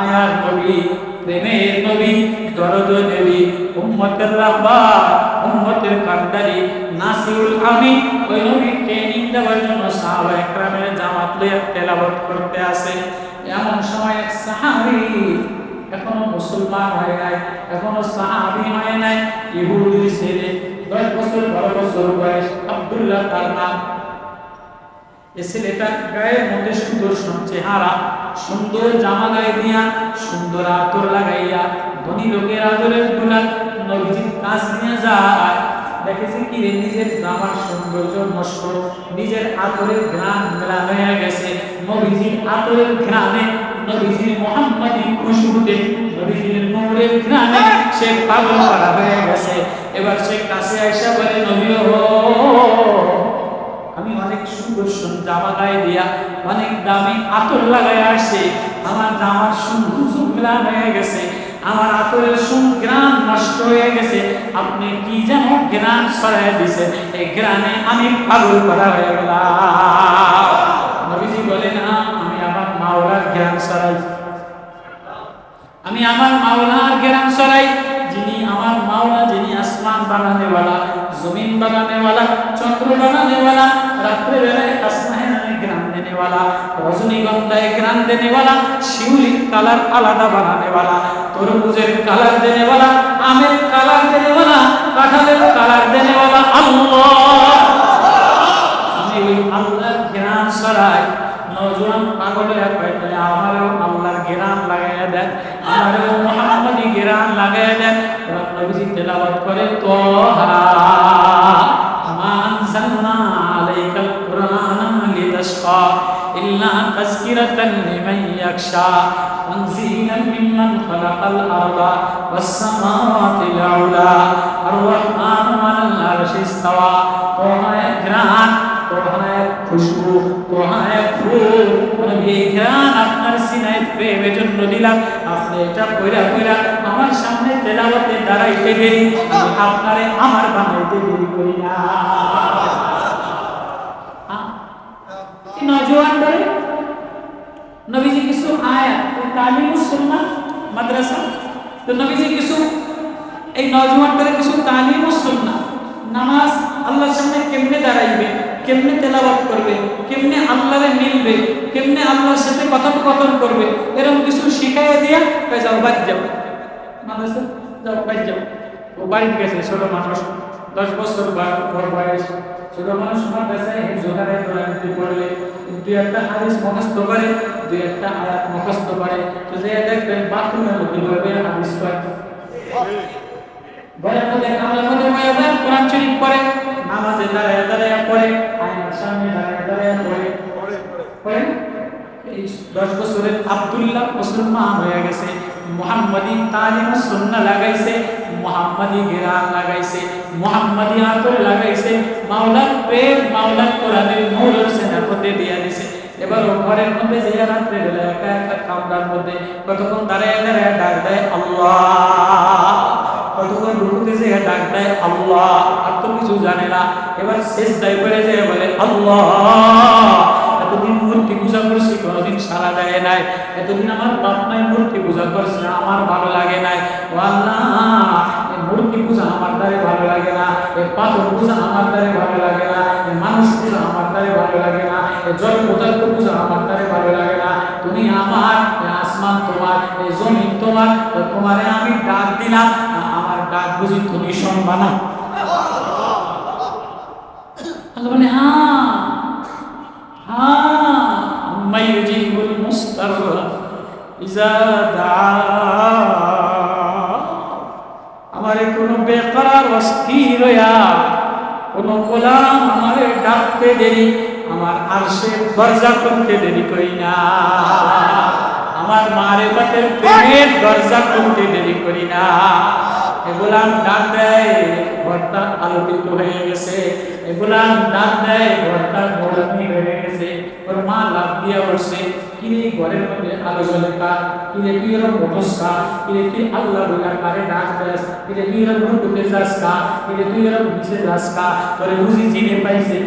মায়ার নবী প্রেমের নবী দরদ নবী উম্মতের রাব্বা উম্মতের কান্ডারি নাসিউল আমি ওই নবী ট্রেনিং দেওয়ার জন্য সাহাবা একরামের জামাত লইয়া তেলাওয়াত করতে আসে। এমন সময় এক সাহাবী এখনও মুসলমান হয় নাই, এখনও সাহাবী হয় নাই, ইহুদির ছেলে, দশ বছর বারো বছর বয়স, আব্দুল্লাহ তার নাম। এ ছেলেটা গায়ের মধ্যে সুন্দর চেহারা সুন্দর জামা গায়ে দিয়া, সুন্দর আতর লাগাইয়া, ধনী লোকের আদরের দুলা নবীজির কাজ নিয়ে যায়। দেখেছে কি রে, নিজের জামার সৌন্দর্য নষ্ট, নিজের আতরের ঘ্রাণ মেলা হয়ে গেছে। নবীজির আতরের ঘ্রাণে নবীজির মোহাম্মদী খুশবুতে নবীজির নূরের ঘ্রাণে সে পাগল করা হয়ে গেছে। এবার সে কাছে আইসা বলে, নবী ও আমি অনেক সুন্দর জামা গায়ে দিয়া অনেক দামি আতর লাগাই আসছে আমার জামার সুন্দর সুন্দর হয়ে গেছে। আমার আতরের সুগ্রাম নষ্ট হয়ে গেছে। আপনি কি যেন গ্রাম সরাই দিছে। এই গ্রামে আমি পাগল করা হয়ে গেলাম। নবীজি "না, আমি আমার মাওলার জ্ঞান সরাই আমি আমার মাওলার জ্ঞান সরাই যিনি আমার মাওলা যিনি আসমান বানানে वाला জমিন বানানেওয়ালা চন্দ্র বানানেওয়ালা রাত্রে বেলায় আসমানে গ্রাম দেনেওয়ালা রজনীগন্ধায় গ্রাম দেনেওয়ালা শিউলির কালার আলাদা বানানেওয়ালা তরমুজের কালার দেনেওয়ালা আমের কালার দেনেওয়ালা কাঁঠালের কালার দেনেওয়ালা আল্লাহ! আমি ওই আল্লাহর সরাই নজরান নজওয়ান আমারও আল্লাহর গ্রাম লাগাইয়া দেন, আমারও মোহাম্মদী গ্রাম লাগাইয়া দেন। কোরআন নবীজি তেলাওয়াত করে তো হা ইল্লা তাযকিরাতান লিমান ইয়াখশা تنزيلا ممن خلق الأرض والسماوات العلى الرحمن على العرش استوى তোহায় ঘ্রাণ তোহায় খুশবু তোহায় ফুল নবী এই ঘ্রাণ আপনার সিনায় প্রেমের জন্য দিলাম আপনি এটা কইরা কইরা আমার সামনে তেলাওয়াতে দাঁড়াইতে দেরি আমি আপনারে আমার বানাইতে দেরি করি না হ্যাঁ? এই নজওয়ান বলে নবীজি কিছু আয়াত তালিমুস সুন্নাহ মাদ্রাসা তো নবীজি কিছু এই নজওয়ানদের কিছু তালিমুস সুন্নাহ নামাজ আল্লাহর সামনে কেমনে দাঁড়াইবে কেমনে তেলাওয়াত করবে কেমনে আল্লাহরে মিলবে কেমনে আল্লাহর সাথে কথোপকথন করবে এরকম কিছু শিখাইয়া দিয়া যাও বাড়ি যাও মাদ্রাসা যাও বাড়ি যাও ও বাড়িতে গেছে ছোট মানুষ দশ বছর বয়স ছোট মানুষ মাদ্রাসায় জোহারে দোয়ান্তি পড়লে দুই একটা হাদিস মুখস্থ করে, দুই একটা আয়াত মুখস্থ করে। তো যে দেখবেন বাথরুমের মধ্যে বলবে হাদিস পড়ে। ঘরের মধ্যে কামলার মধ্যে বয়ে যায় কোরআন শরীফ পড়ে, নামাজে দাঁড়ায় দাঁড়ায় পড়ে, আয়নার সামনে দাঁড়ায় দাঁড়ায় পড়ে। পড়ে? দশ বছরের আব্দুল্লাহ মুসলমান হয়ে গেছে। মুহাম্মাদি তালিম সুন্না লাগাইছে মুহাম্মাদি গিরান লাগাইছে মুহাম্মাদি আতর লাগাইছে মাওলার প্রেম মাওলার কোরআনের নূরের সেনার মধ্যে দিয়া দিছে এবার ও ঘরের মধ্যে যে রাত্রে বেলা একা একা কামরার মধ্যে কতক্ষণ দাঁড়ায় দাঁড়ায় ডাক দেয় আল্লাহ কতক্ষণ রুকুতে যে ডাক দেয় আল্লাহ আর তো কিছু জানে না এবার শেষ দায় করে যে বলে আল্লাহ এতদিন মূর্তি পূজা করছি, কোনোদিন সারা দেয় নাই। এতদিন আমার বাপ মায়ের মূর্তি পূজা করছে, আমার ভালো লাগে নাই। মূর্তি পূজা আমার দ্বারে ভালো লাগে না এই পাথর পূজা আমার দ্বারে ভালো লাগে না এই মানুষ পূজা আমার দ্বারে ভালো লাগে না এই জল পদার্থ পূজা আমার দ্বারে ভালো লাগে না। তুমি আমার আসমান তোমার এই জমিন তোমার তোমারে আমি ডাক দিলাম আমার ডাক বুঝি তুমি শুনবা না। আল্লাহ বলে হ্যাঁ। আম্মা ইউজিবুল মুস্তার ইজা আমারে কোনো বেকার অস্থির হইয়া, কোনো গোলাম আমারে ডাকতে দেরি, আমার আরশে দরজা খুলতে দেরি করি না। আমার মারে বাতের প্রেমের দরজা খুলতে দেরি করি না। এগুলাম ডাক দেয়, ঘরটা আলোকিত হয়ে গেছে। এগুলাম ডাক দেয়, ঘরটা গরমি হয়ে গেছে। ওর মা লাভ দিয়া উঠছে কিরে ঘরের মধ্যে আলো জ্বলে কার কিরে তুই এরকম বটস কা? কিরে তুই আল্লাহ বলার কারে ডাক দেস? কিরে তুই এরকম ঢুকে যাস কা? কিরে তুই এরকম নিচে যাস কা? তোরে বুঝি চিনে পাইছে।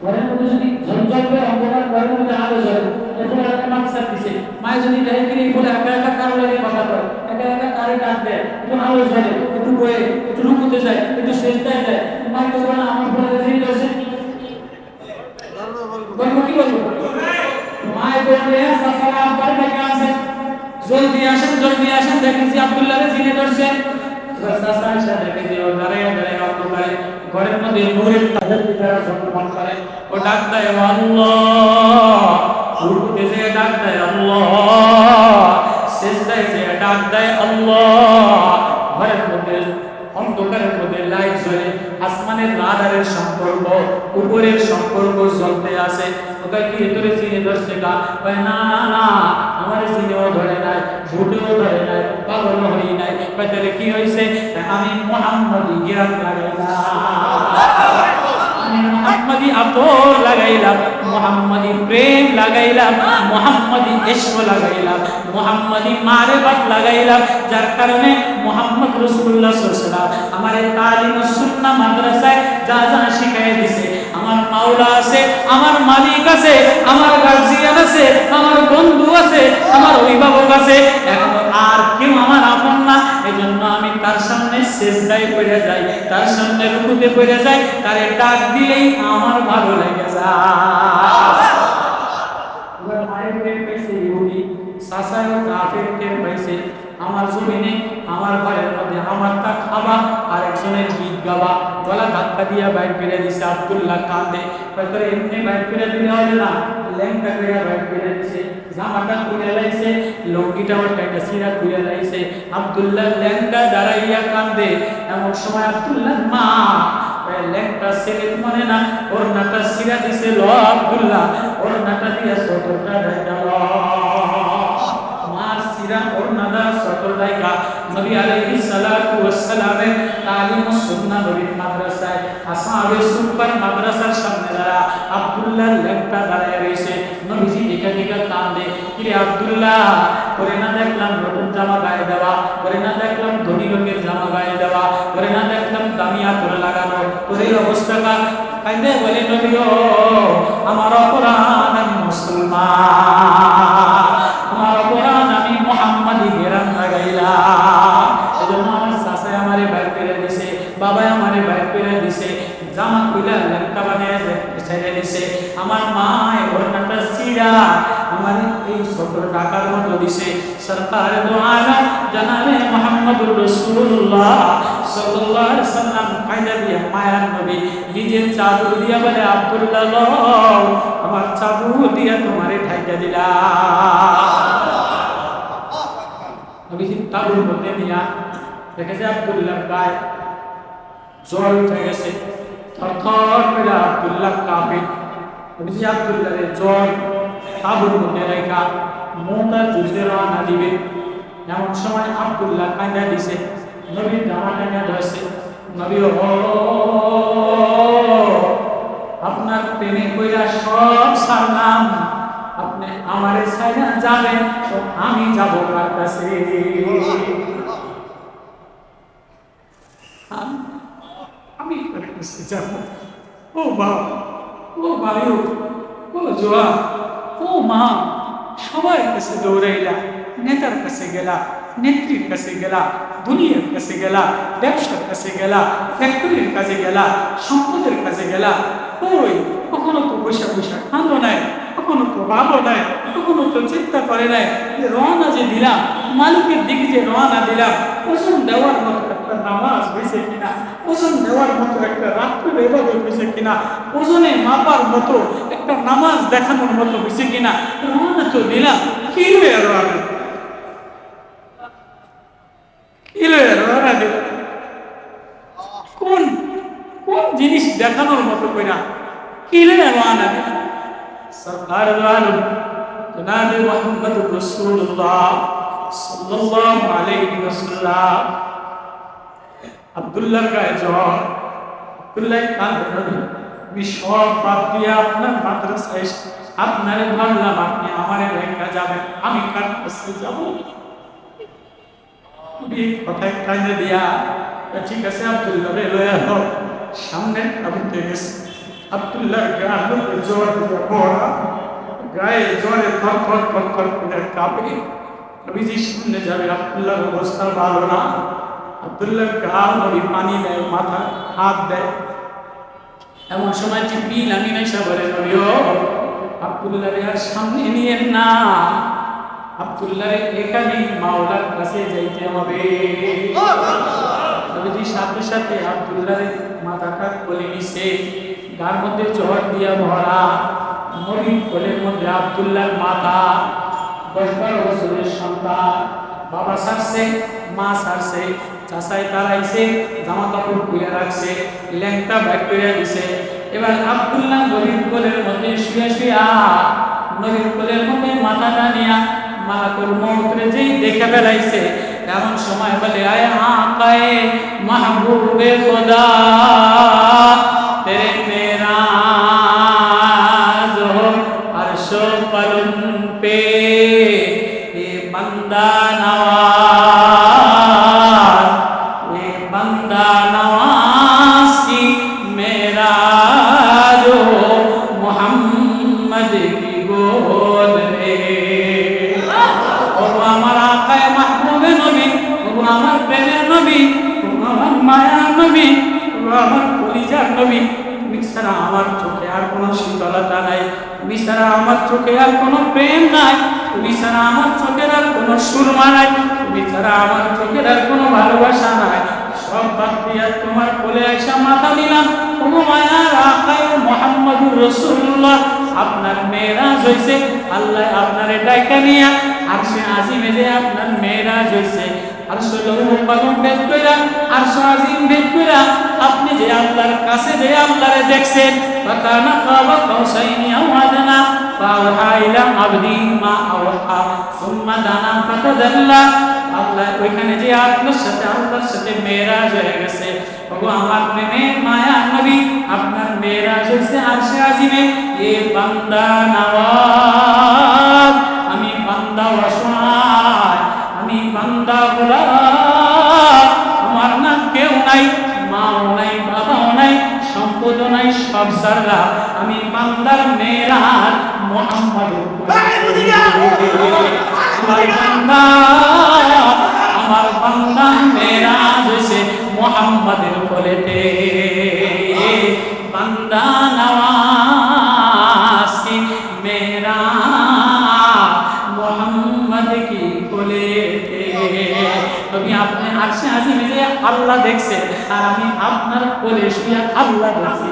ঘরের মধ্যে যদি ঝঞ্ঝল অন্ধকার ঘরের মধ্যে আলো জ্বলে এখন একটা মাকসাদ দিছে। মায়ের যদি ডাইরেক্টলি বলে একা একা কারও লাগে বাধা করে একা একা কারে ডাক দেয়? একটু আলো জ্বলে একটু বয়ে একটু রুকুতে যায় একটু সেজদায় যায় মা তো বলে আমার বলে যে দর্শে বলব কি বলব? মায়ের বলে হ্যাঁ, সাফারা আব্বার ডাকা আছে জলদি আসেন জলদি আসেন, দেখেন যে আব্দুল্লাহ জিনে ধরছে। সাসা দেখে যে ও দাঁড়ায় দাঁড়ায় অন্ধকারে ঘরের মধ্যে নূরের তাদের পিতারা জন্মগ্রহণ করে ও ডাক দেয় আল্লাহ রুকুতে যে ডাক দেয় আল্লাহ, সেজদায় যে ডাক দেয় আল্লাহ, ঘরের মধ্যে মধ্যে লাইট জ্বলে। আসমানের রাডারের সম্পর্ক, উপরের সম্পর্ক জ্বলতে আছে। ওটা কি তোরে চিনে ধরছে গা? কয়, না না আমার চিনেও ধরে নাই, ভুটেও ধরে নাই পাগল হই নাই। তাহলে কি হয়েছে আমি মোহাম্মদি গিরাম লাগাইলাম। আমি মোহাম্মদি আতর লাগাইলাম। মোহাম্মদি প্রেম লাগাইলাম মোহাম্মদি ইশক লাগাইলাম মোহাম্মদি মারেফত লাগাইলাম, যার কারণে মোহাম্মদ আলাইহি ওয়াসাল্লাম আমার তালিম সুন্নাহ মাদ্রাসায় যা যা শিখাই দিছে। আমার মাওলা আছে, আমার মালিক আছে, আমার গার্জিয়ান আছে, আমার বন্ধু আছে, আমার অভিভাবক আছে। এখন আর কেউ আমার আপন না, এজন্য আমি তার সামনে সেজদায় পড়ে যাই তার সামনে রুকুতে পড়ে যাই তারে ডাক দিলেই আমার ভালো লাগে যায়। আমার জমিনে আমার ঘরের মধ্যে আমারটা খাবা আর একজনের গীত গাবা, গলা ধাক্কা দিয়া বাইর করে দিছে আব্দুল্লাহ কাঁদে। হয়তো এমনি বাইর করে দিলে হবে না, ল্যাংটা করে বাইর করে দিছে, জামাটা খুলে লাইছে, লঙ্গিটা ওর একটা সিরা খুলে লাইছে। আব্দুল্লাহ ল্যাংটা দাঁড়াইয়া কান্দে এমন সময় আব্দুল্লাহ মা ল্যাংটা ছেলে মানে না ওর নাটা সিরা দিছে, ল আব্দুল্লাহ ওর নাটা দিয়া সতরটা ঢাকা নাদা সতর ঢাকা নবী আলাইহিস সালাতু ওয়াস সালামের তালিম ও সুন্নাহ নবীর মাদ্রাসায় আসহাবে সুপার মাদ্রাসার সামনে দাঁড়া। আব্দুল্লাহ ল্যাংটা দাঁড়ায় রয়েছে। নবীজি একা একা কান্দে কিরে আব্দুল্লাহ করে না দেখলাম নতুন জামা গায়ে দেওয়া করে না দেখলাম ধনী লোকের জামা গায়ে দেওয়া করে না দেখলাম দামিয়া করে লাগানো। তোর এই অবস্থাটা কাইদে বলে নবীও আমার অপরাধ, আমি মুসলমান। করে দিছে বাবা আমারে বাইর করে দিছে জামা খুলে লেখা বানিয়ে ছেড়ে দিছে। আমার মা ঘটনাটা সিরা আমার এই সত্তর টাকার মতো দিছে। সরকার দো আলম জানাবে মোহাম্মদুর রাসূলুল্লাহ সাল্লাল্লাহু আলাইহি সাল্লাম কায়দা দিয়ে মায়ার নবী নিজের চাদর দিয়া বলে আব্দুল্লাহ লও আমার চাদর দিয়া তোমারে ঠাইটা দিলাম নবীজি তাবুর মধ্যে দেখেছে আব্দুল্লাহ গায়ে জ্বর উঠে গেছে। থরথর করে আব্দুল্লাহ কাঁপে নবীজি আব্দুল্লাহের জ্বর তাবুর মধ্যে রেখা মোটা যুদ্ধে রওনা দিবে। এমন সময় আব্দুল্লাহ কাঁদা দিছে নবীর জামা টাঙা ধরছে। নবী আপনার প্রেমে কইরা সব সারলাম আপনি আমারে ছাইরা যাবেন, তো আমি যাব কার কাছে আম- আমি যাব ও বাপ ও ভাই ও জোয়া ও মা সবার কাছে দৌড়াইলা, নেতার কাছে গেলা, নেত্রীর কাছে গেলা, দুনিয়ার কাছে গেলা, ব্যবসার কাছে গেলা, ফ্যাক্টরির কাছে গেলা, সম্পদের কাছে গেলা। ওই, কখনো তো বসে বসে কান্দো নাই, কখনো তো ভাবো নাই, কখনো তো চিন্তা করে নাই রওনা যে দিলাম, মালিকের দিকে যে রওনা দিলাম ওজন দেওয়ার মতো একটা নামাজ হয়েছে কিনা? ওজন দেওয়ার মতো একটা হয়েছে কিনা? ওজনে মাপার মতো একটা নামাজ দেখানোর মতো হয়েছে কিনা? কি কোন কোন জিনিস দেখানোর মতো কইরা? কি রওনা দিলাম সরকার মোহাম্মদ রাসূলুল্লাহ সাল্লাল্লাহু আলাইহি ওয়াসাল্লাম আব্দুল্লাহর গায়ে জ্বর আব্দুল্লাহ কান আমি সব বাদ দিয়ে আপনার মাদ্রাসায় এসে আপনারে ভাবলাম আপনি আমারে রেখা যাবেন আমি কার কাছে যাব এই কথায় কাজে দিয়া তা ঠিক আছে আব্দুল্লাহ রে লয়া হোক সামনে আমি গেছি আব্দুল্লাহ গান জ্বর দিয়া ভরা গায়ে জ্বরে থর থর থর থর করে কাঁপে নবীজি সামনে যাবে, আব্দুল্লাহর অবস্থা ভালো না। আব্দুল্লাহ গাল নবী পানি দেয়, মাথা, হাত দেয়। এমন সময় জিব্রিল, আমিন এসে বলে, নবী ও আব্দুল্লাহ আর সামনে নিয়ে না। আব্দুল্লাহ এখানেই মাওলার কাছে যাইতে হবে। নবীজি সাথে সাথে আব্দুল্লাহ মাথাটা কোলে নিছে, গার মধ্যে জ্বর দিয়া ভরা। নবীর কোলের মধ্যে আব্দুল্লাহর মাথা। দশ বারো বছরের সন্তান, বাবা সারছে, মা সারছে জামা কাপড় খুলে রাখছে ব্যাগ করে দিছে। এবার আবদুল্লাহ নবীর কোলের মধ্যে শুয়ে শুয়া নবীর কোলের মধ্যে মাথা যেই দেখে এমন সময় বলে, আয় আকায়ে মাহবুবে খোদা, তেরে মেরা আর সো পালন পে হইছে, আল্লাহ আপনারে ডাইকা নিয়া আর সে আজিমে যে আপনার মেয়েরাজ হইছে। আর সে লৌহ পালন বেদ কইরা আর সে আজিম বেদ কইরা আপনি যে আল্লাহর কাছে যে আল্লাহরে দেখছেন, ফাকানা কাবা কাউসাইনি আও ফাওহা ইলা আবদি মা আওহা, সুম্মা দানা ফাতাদাল্লা। আল্লাহ ওইখানে যে আপনার সাথে, আল্লাহর সাথে মেয়েরাজ হয়ে গেছে। ওগো আমার প্রেমের মায়া নবী আপনার মেয়েরাজ হয়েছে আরশে আজিমে। এ বান্দা নওয়াজ আমি বান্দা অসহায় আমি বান্দা বলা আমার না কেউ নাই মাও নাই বাবাও নাই সম্পদও নাই সব সাররা আমি বান্দার মেয়েরাজ মোহাম্মদ আমার বান্দা আমার বান্দা হইছে মোহাম্মদের কোলেতে। বান্দা নওয়াজ কি মেরা মোহাম্মদ কি কোলেতে? তুমি আপনি আসে আজিমে যে আল্লাহ দেখছে, আর আমি আপনার কোলে শুয়ে আল্লাহ দেখছি।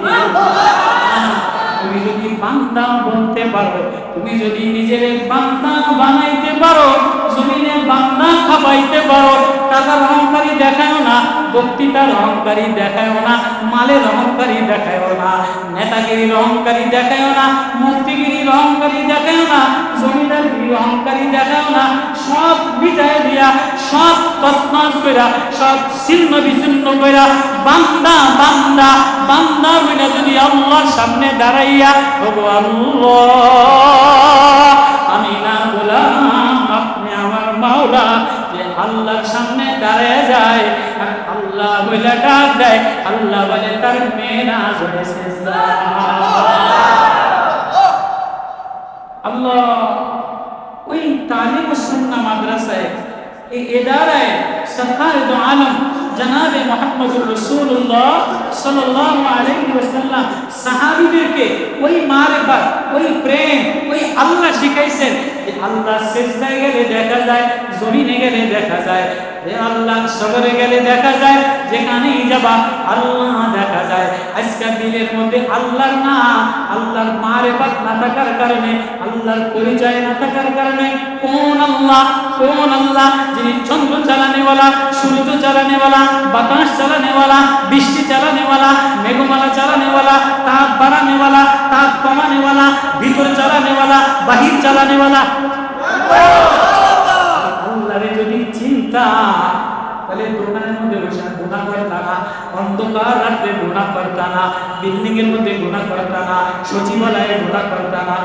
তুমি যদি বান্দা বলতে পারো, তুমি যদি নিজের বান্দা বানাইতে পারো, জমিনে বান্দা খাবাইতে পারো টাকার অহংকারী দেখায়ও না বক্তৃতার অহংকারী দেখায়ও না মালের অহংকারী দেখায়ও না নেতাগিরির অহংকারী দেখায়ও না মুক্তিগিরির অহংকারী দেখায়ও না জমিদারগিরির অহংকারী দেখায়ও না, সব বিটায় দিয়া, সব তসমাস কইরা, সব ছিন্ন বিচ্ছিন্ন কইরা, বান্দা বান্দা বান্দা হইলা যদি আল্লাহর সামনে দাঁড়াইয়া, ওগো আল্লাহ। যায়, জমিনে গেলে দেখা যায় আল্লাহ সগরে গেলে দেখা যায়, যেখানেই যাবা আল্লাহ দেখা যায়। আজকাল দিলের মধ্যে আল্লাহর নাম আল্লাহর মারেফাত না থাকার কারণে, আল্লাহর পরিচয় না থাকার কারণে, কোন আল্লাহ কোন আল্লাহ যিনি চন্দ্র চালানেওয়ালা, সূর্য চালানেওয়ালা, বাতাস চালানেওয়ালা, বৃষ্টি চালানেওয়ালা, মেঘমালা চালানেওয়ালা, তাপ বাড়ানেওয়ালা, তাপ কমানেওয়ালা, ভিতর চালানেওয়ালা, বাহির চালানেওয়ালা। চিন্তা। তাহলে দোকানের মধ্যে বসে গুণা করতা না অন্ধকার রাত্রে গুণা করতা না বিল্ডিং এর মধ্যে গুণা করতা না সচিবালয়ে গুণা করতা না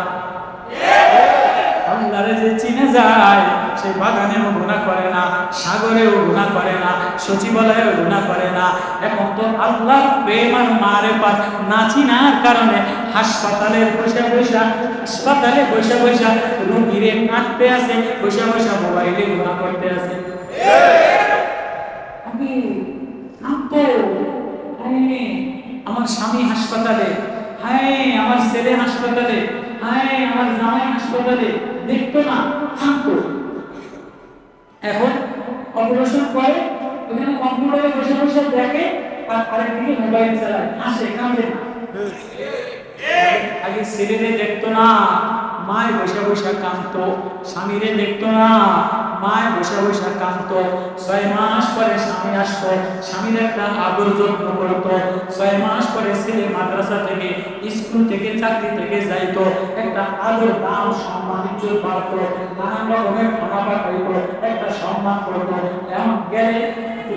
যে চিনে যায় সে বাগানেও গুণা করে না, সাগরেও গুণা করে না, সচিবালয়েও গুণা করে না। এখন তো আল্লাহ প্রেম মারে পাত না চিনার কারণে হাসপাতালে বসে বসে, হাসপাতালে বসে বসে রুগীরে কাটতে আছে বসে বসে মোবাইলে গুণা করতে আছে আমি আমার স্বামী হাসপাতালে হ্যাঁ আমার ছেলে হাসপাতালে হ্যাঁ আমার জামাই হাসপাতালে, দেখতো না কাঁদতো এখন অপারেশন করে, ওখানে কম্পিউটারে বসে বসে দেখে, আর আরেকদিকে মোবাইল চালায়, হাসে, কাঁদে আগে ছেলেদের দেখতো না মায় বসে বসে কাঁদতো স্বামীরে দেখতো না, মায় বসে বসে কাঁদতো। ছয় মাস পরে স্বামী আসতো স্বামীর একটা আদর যত্ন করতো। ছয় মাস পরে ছেলে মাদ্রাসা থেকে, স্কুল থেকে, চাকরি থেকে যাইতো। একটা আদর দাম সম্মান, ইজ্জত পারতো নানান রকমের খানা পাঠাইতো একটা সম্মান করতো। এমন গেলে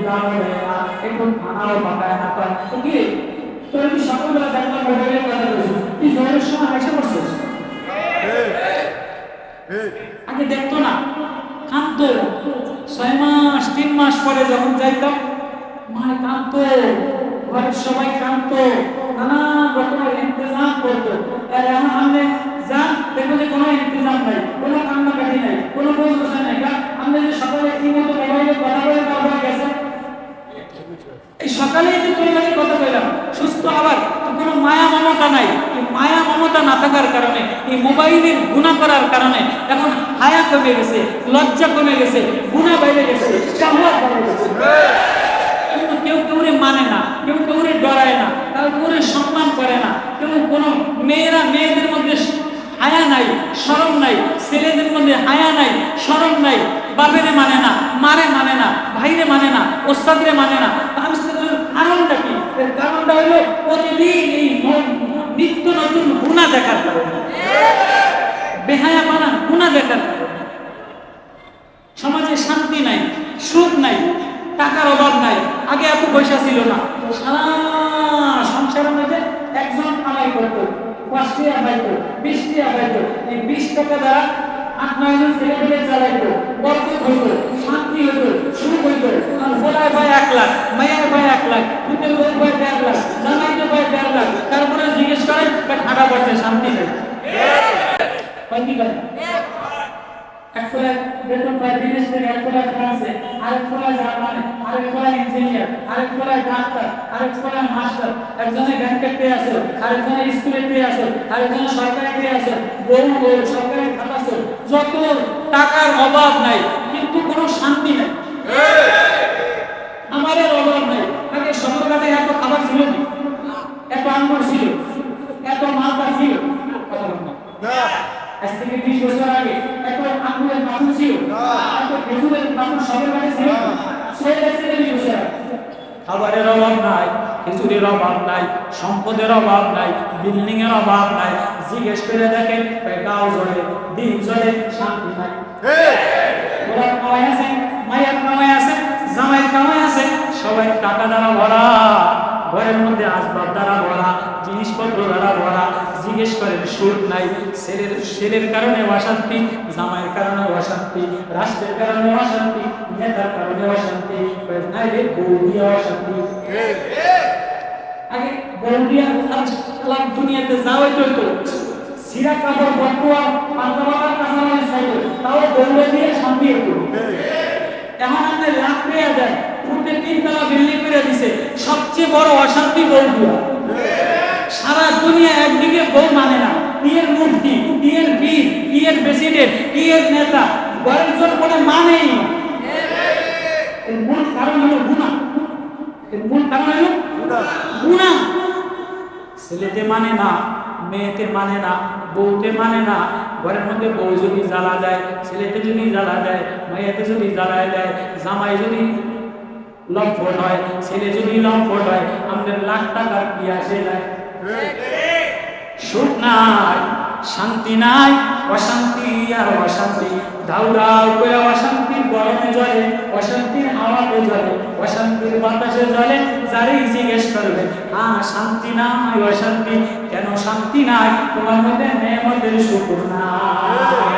দামও দেয় না একটু খানাও পাঠায় না। পায় কি? সকালবেলা দেখলাম মোবাইলের কথা তুই জয়ের সময় এসে পড়ছিস? আগে দেখতো না, কাঁদতো ছয় মাস, তিন মাস পরে যখন যাইতাম, মায় কাঁদতো, ঘরের সবাই কাঁদতো, নানান রকমের ইন্তজাম করতো। আর এখন আমি যান দেখব যে কোনো ইন্তজাম নাই, কোনো কান্নাকাটি নাই, কোনো বোঝ নাই। আমরা যে সকালে কি মতো মোবাইলে কথা বলে তারপরে গেছে। এই সকালে যে লাগে কথা কইলাম সুস্থ আবার কোনো মায়া মমতা নাই। এই মায়া মমতা না থাকার কারণে, এই মোবাইলের গুণা করার কারণে এখন হায়া কমে গেছে, লজ্জা কমে গেছে, গুণা বেড়ে গেছে কিন্তু কেউ কেউরে মানে না, কেউ কেউরে ডরায় না কেউ কেউরে সম্মান করে না, কেউ কোনো মেয়েরা মেয়েদের মধ্যে হায়া নাই, শরম নাই, ছেলেদের মধ্যে হায়া নাই, শরম নাই, বাপেরে মানে না, মারে মানে না, ভাইরে মানে না, ওস্তাদরে মানে না। আমি কারণটা কারণটা হলো প্রতিদিন এই নিত্য নতুন গুণা দেখার বেহায়া মানা গুণা দেখার সমাজে শান্তি নাই, সুখ নাই, টাকার অভাব নাই, আগে এত পয়সা ছিল না। সারা সংসারের মধ্যে একজন কামাই করতো পাঁচ টাকা পাইতো বিশ টাকা পাইতো এই বিশ টাকা দ্বারা আর ফোলায় ভাই এক লাখ মায়ের ভাই এক লাখ বউ ভাই ভাই তারপরে শান্তি নেই। হয় কি করে এক ফোলা বেতন পায় বিদেশ থেকে, এক আরেক ফোলা জার্মানে, আরেক আরেক ফোলা ডাক্তার, আরেক ফোলা মাস্টার। একজনে ব্যাংকের পেয়ে আছে, আরেকজনে স্কুলে পেয়ে আছে আরেকজনে সরকারি পেয়ে আছে বউ বউ সরকারি খাতা আছে যত টাকার অভাব নাই কিন্তু কোনো শান্তি নাই। আমাদের অভাব নাই। আগে সবার কাছে এত খাবার ছিল না এত আঙ্গুর ছিল। এত মালটা ছিল। আজ থেকে বিশ বছর আগে এত আঙ্গুরের বাবু ছিল। এত খেজুরের বাবু সবার কাছে ছিল। সে বছর। খাবারের অভাব নাই, খিচুড়ির অভাব নাই, সম্পদের অভাব নাই বিল্ডিং এর অভাব নাই। জিজ্ঞেস করে দেখেন পেটাও জলে দিন জলে শান্তি নাই। কামাই আছে কামাই আছে কামাই আছে, সবাই টাকা দ্বারা ভরা, ঘরের মধ্যে আসবাব দ্বারা ভরা, জিনিসপত্র দ্বারা ভরা জিজ্ঞেস করেন সুখ নাই ছেলের ছেলের কারণে অশান্তি, জামাইয়ের কারণে অশান্তি, রাষ্ট্রের কারণে অশান্তি, নেতার কারণে অশান্তি নাই রে অশান্তি। আগে দুনিয়াতে যাওয়াই তো সিরা কাপড়, বটুয়া পাঞ্জাবাটার কাঁচামাল তাও দিয়ে শান্তি হতো এখন আপনি পেয়ে দেন ফুটে তিনতলা বিল্ডিং করে দিছে, সবচেয়ে বড় অশান্তি বৌদিয়া সারা দুনিয়া একদিকে বউ মানে না। বিয়ের মুফতি বিয়ের বীর বিয়ের প্রেসিডেন্ট বিয়ের নেতা? জন্য কোনো মানেই। এর মূল কারণ হলো গুণা এর মূল কারণ হলো গুণা ছেলেতে মানে না মেয়েতে মানে না বউতে মানে না। ঘরের মধ্যে বউ যদি জ্বালা দেয় ছেলেতে যদি জ্বালা দেয় মেয়েতে যদি জ্বালায় দেয় জামাই যদি লম্পট হয় ছেলে যদি লম্পট হয় আমাদের লাখ টাকার কি আসে যায় সুখ নাই, শান্তি নাই, অশান্তি আর অশান্তি। ধাউ ধাউ করে অশান্তির গরমে জলে, অশান্তির হাওয়াতে জলে, অশান্তির বাতাসে জলে যারই জিজ্ঞেস করবে হ্যাঁ শান্তি নাই, অশান্তি? কেন শান্তি নাই? তোমার মধ্যে মেয়ের মধ্যে সুখ নাই।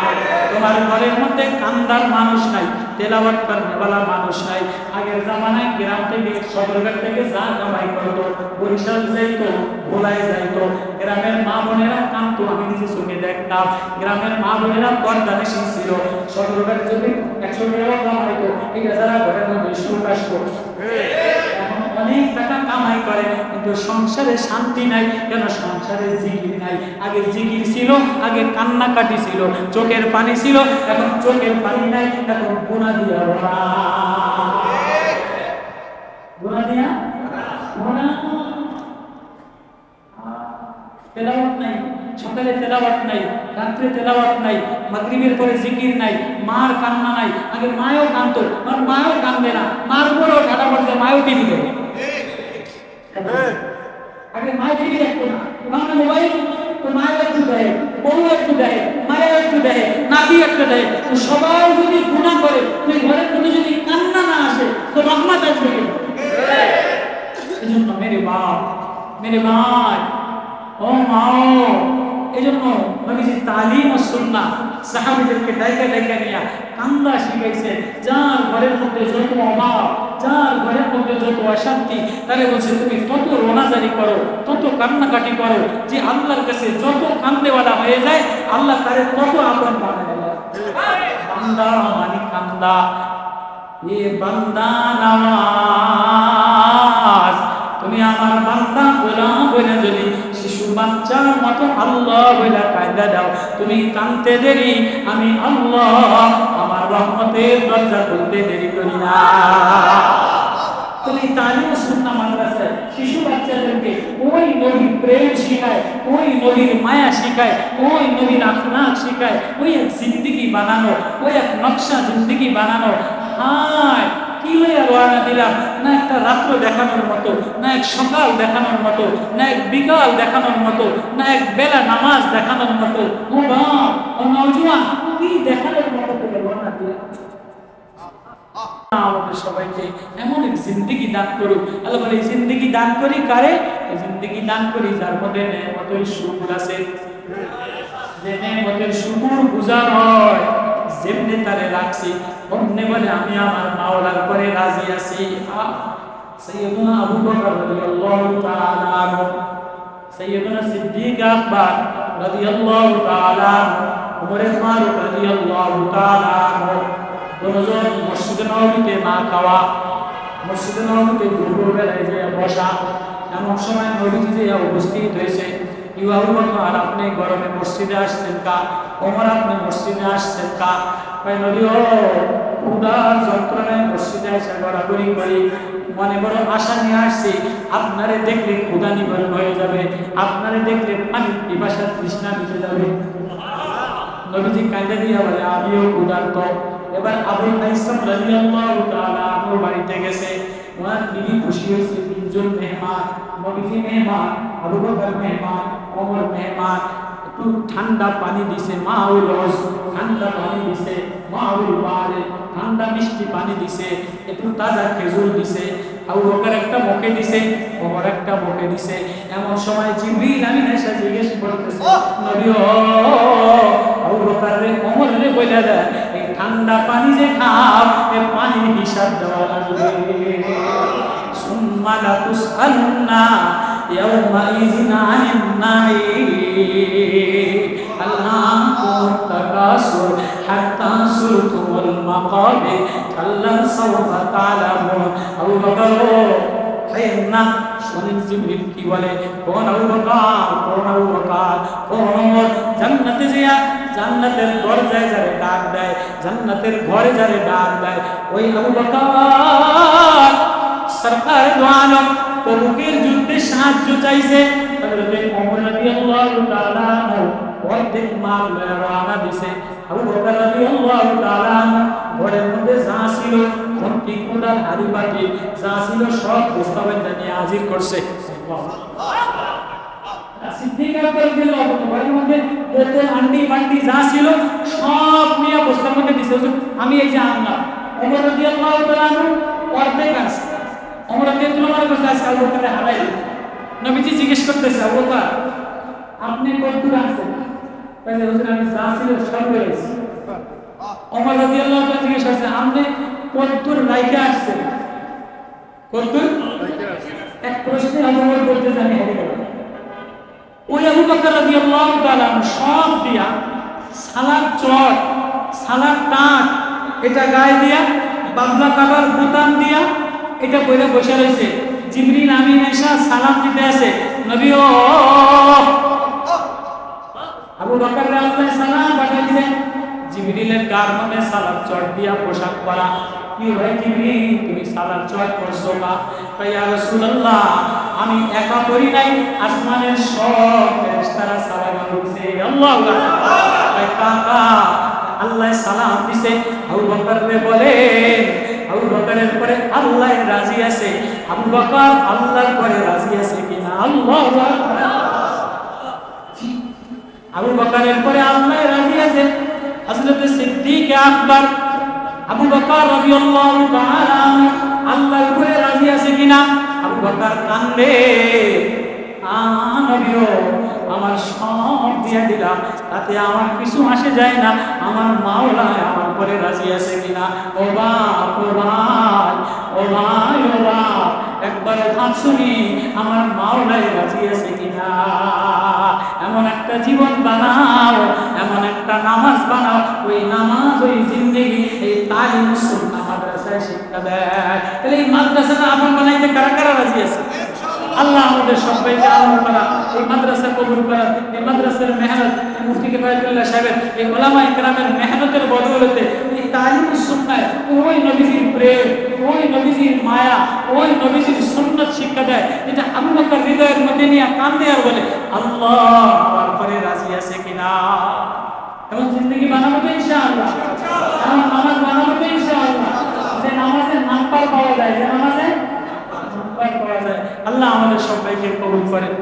তোমার ঘরের মধ্যে কান্দার মানুষ নাই তেলাবাট করেওয়ালা মানুষ নাই। আগের জামানায় গ্রাম থেকে সদরঘাট থেকে যা কামাই করতো, বরিশাল যাইতো ভোলায় যাইতো, গ্রামের মা বোনেরা কামতো আমি নিজে চোখে দেখতাম। গ্রামের মা বোনেরা পর্দা বেশি ছিল। সদরঘাট যদি একশো টাকাও কামাইতো এটা যারা ঘরের মধ্যে সুখ আসতো। অনেক টাকা কামাই করে কিন্তু সংসারে শান্তি নাই। কেন? সংসারে জিকির নাই। আগে জিকির ছিল, আগে কান্নাকাটি ছিল, চোখের পানি ছিল, এখন চোখের পানি নাই, এখন গুণা দিয়া। গুণা দিয়া তেলাওয়াত নাই। সকালে তেলাওয়াত নাই, রাত্রে তেলাওয়াত নাই, মাগরিবের পরে জিকির নাই, মার কান্না নাই। আগে মায়ও আর মায়ও কান্দে না। মার উপরেও ঠাডা পড়ছে, মায়ও টিভি দেয় আগে মা দেখতো না। বাংলা মোবাইল তো মায়ের একটু দেয় বউ একটু দেয় মায়ের একটু দেয় নাতি একটু দেয়। সবাই যদি গুণা করে তুই ঘরের মধ্যে যদি কান্না না আসে তো রহমত আসবে কেন? এই জন্য মেরে বাপ মেরে ভাই ও মাও এই জন্য নবীজি তালিম ও সুন্না সাহাবিদেরকে ডাইকা ডাইকা নিয়া কান্দা শিখাইছে। যার ঘরের মধ্যে যত অভাব যার ঘরের মধ্যে যত অশান্তি, তারে বলছে, তুমি তত রোনাজারি করো, তত কান্নাকাটি করো যে আল্লাহর কাছে যত কান্দেওয়ালা হয়ে যায়, আল্লাহ তারে তত আপন মানে কান্দা এ বান্দা নামাজ, তুমি আমার বান্দা বলা বলে যদি শিশু বাচ্চার মতো আল্লাহ বলে কায়দা দাও। তুমি কানতে দেরি, আমি আল্লাহ আমার রহমতের দরজা খুলতে দেরি করি না। তুমি তালিম সুন্না মাদ্রাসায় শিশু বাচ্চাদেরকে ওই নবীর প্রেম শিখায়, ওই নবীর মায়া শিখায়, ওই নবীর আখলাক শিখায়, ওই এক জিন্দিগি বানানো, ওই এক নকশা জিন্দিগি বানানো হায়, কি হয়ে রওনা দিলাম? না একটা রাত্র দেখানোর মতো, না এক সকাল দেখানোর মতো, না এক বিকাল দেখানোর মতো, না এক বেলা নামাজ দেখানোর মতো। ও বাপ, ও নওজোয়ান কি দেখানোর মতো করে রওনা দিলাম? আমাদের সবাইকে এমন এক জিন্দগি দান করুক। আল্লাহ বলে জিন্দগি দান করি কারে? জিন্দগি দান করি যার মধ্যে নেমতের শুকুর আছে। যে নেমতের শুকুর গুজার হয়। যেমনি তারে রাখছি, অমনি বলে আমি আমার মাওলার পরে রাজি আছি। সৈয়দুনা আবু বকর রাদিয়াল্লাহু তাআলা আনহু সৈয়দুনা সিদ্দিক আকবর রাদিয়াল্লাহু তাআলা উমর ফারুক রাদিয়াল্লাহু তাআলা আনহু। দুজন মসজিদে নববীতে না খাওয়া, মসজিদে নববীতে দুপুর বেলায় যে বসা, এমন সময় নবীজি যে উপস্থিত হয়েছে। আবু বকর, আপনি গরমে মসজিদে আসছেন কা? ওমর, আপনি মসজিদে আসছেন কা? কই নবী, ও উদার যন্ত্রণায় মসজিদে এসে গড়াগড়ি আশা নিয়ে আসছি, আপনারে দেখলে ক্ষুদা নিবারণ হয়ে যাবে, আপনারে দেখলে পানি পিপাসার তৃষ্ণা মিটে যাবে। নবীজি কাঁদে দিয়া বলে, আমিও এবার আবুল কাইসাম রাদিয়াল্লাহু তাআলা আমার বাড়িতে গেছে। খুশি হয়েছে, তিনজন আবু বকর মেহমান ওমর মেহমান একটু ঠান্ডা পানি দিছে মাউল রস ঠান্ডা পানি দিছে মা মাউল বারে ঠান্ডা মিষ্টি পানি দিছে একটু তাজা খেজুর দিছে আবু বকর একটা মুখে দিছে ওমর একটা মুখে দিছে। এমন সময় জিবরিল আমি এসে জিজ্ঞেস করতেছে নবী ও আবু বকর রে ওমর রে বলে দেয় এই ঠান্ডা পানি যে খাও এ পানির হিসাব দেওয়া লাগবে। সুম্মা লা তুসআলুন্না আনিন নাঈম আল্লাহুম তাকাসুর হাত্তা সুরতুমুল মাকাবির কাল্লা সাওফা তা'লামুন আবু বকর খাইন না শোনেন জিবরিল কি বলে কোন আবু বকর কোন আবু বকর কোন জান্নাতে জিয়া জান্নাতের দরজায় যারে ডাক দেয় জান্নাতের ঘরে যারে ডাক দেয় ওই আবু বকর সরকার দো আলম তবুকের যুদ্ধে সাহায্য চাইছে। হযরতে ওমর রাদিয়াল্লাহু তাআলা অর্ধেক মাল রওনা দিছে। আবু বকর রাদিয়াল্লাহু তাআলা ঘরের মধ্যে যা ছিল, ঘন্টি কোদাল হাড়ি, বাটি যা ছিল সব প্রস্তাবের জানিয়ে হাজির করছে। ঘরের মধ্যে যা ছিল সব নিয়ে মধ্যে আমি এই যে আনলাম। অর্ধেক ওমর রাদিয়াল্লাহু আনহু কাছে আজকে আবু বকর হারাই নবীজি জিজ্ঞেস করতেছে, আবু বকর, আপনি কতদূর আছেন? তাহলে হুজুর, আমি যা ছিল সব পেয়েছি ওমর রাদিয়াল্লাহু তাআলা জিজ্ঞেস করছে, আপনি কতদূর রাইখে আসছেন? কতদূর এক প্রশ্নে আবু বলতে জানি গেল। ওই আবু বকর রাদিয়াল্লাহু তাআলা সব দিয়া সালাদ চট সালাদ টাট এটা গায়ে দিয়া, বাবলা কাবার বোতাম দিয়া এটা বইলে বসে রয়েছে। জিবরিল আমিন এসা সালাম দিতে আসে। নবী ও আবু বকর আল্লাহ সালাম জিবরিলের সালাম চট দিয়া পোশাক পরা। কি ভাই জিবরিল? তুমি সালাম চট করছ না কই ইয়া রাসূলুল্লাহ, আমি একা করি নাই, আসমানের সব ফেরেশতারা সালাম করছে আল্লাহু আকবার। কই কাকা, আল্লাহ সালাম দিছে। আবু বকর বলে আবু বকরের পরে আল্লাহ রাজি আছে? আবু বকর আল্লাহর পরে রাজি আছে কিনা? আল্লাহু আবু বকরের পরে আল্লাহ রাজি আছে। হযরত সিদ্দিক আকবর আবু বকর রাদিয়াল্লাহু তাআলা আল্লাহর উপরে রাজি আছে কিনা? আবু বকর কান্দে আমার সব দিয়ে দিলাম তাতে আমার কিছু আসে যায় না, আমার মাওলা আমার পরে রাজি আছে কিনা? ও বাপ, ও ভাই ও ভাই, ও বাপ, একবার ভাব শুনি, আমার মাওলাই রাজি আছে কিনা? এমন একটা জীবন বানাও, এমন একটা নামাজ বানাও, ওই নামাজ, ওই জিন্দগি, এই তালিম সুন্নাহ মাদ্রাসায় শিক্ষা দেয়। তাহলে এই মাদ্রাসাটা আপন বানাইতে কারা কারা রাজি আছে? আল্লাহ আমাদের সবাইকে আমল করা, এই মাদ্রাসা কবুল করা, এই মাদ্রাসার মেহনত, মুফতি কিফায়তুল্লাহ সাহেবের, এই ওলামা ইকরামের মেহনতের বদৌলতে, এই তালিম সুন্নাহ ওই নবীজির প্রেম, ওই নবীজির মায়া, ওই নবীজির সুন্নত শিক্ষা দেয়, এটা বকর হৃদয়ের মধ্যে নিয়ে কান্দে আর বলে, আল্লাহ আমার পরে রাজি আছে কিনা? এমন জিন্দগি বানাবো তো ইনশাআল্লাহ। এমন নামাজ বানাবো তো ইনশাআল্লাহ। যে নামাজের নাম্বার পাওয়া যায়, যে নামাজে করা যায়। আল্লাহ আমাদের সবাইকে কবুল করেন।